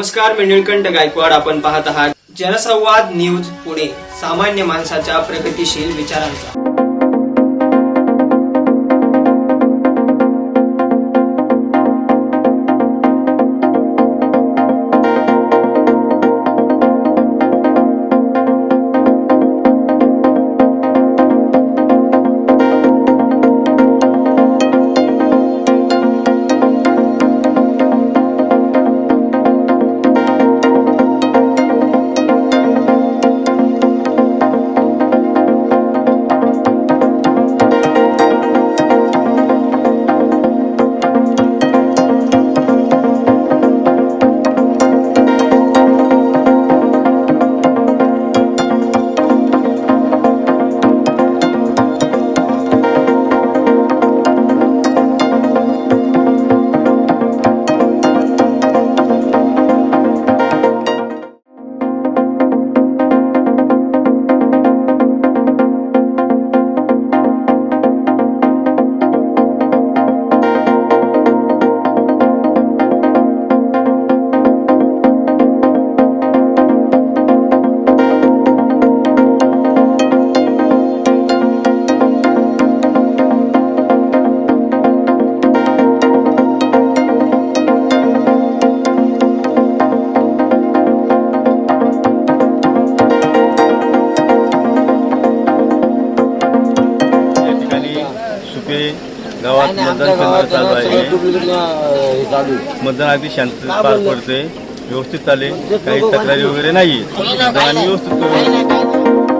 नमस्कार मी गायकवाड. आपण पाहत आहात जनसंवाद न्यूज पुणे. सामान्य माणसाच्या प्रगतिशील विचारांचा. सुपे गावात मतदान केंद्र चालू आहे. मतदान अगदी शांततेत पार पडते व्यवस्थित चालेल काही तक्रारी वगैरे नाही मतदान व्यवस्थित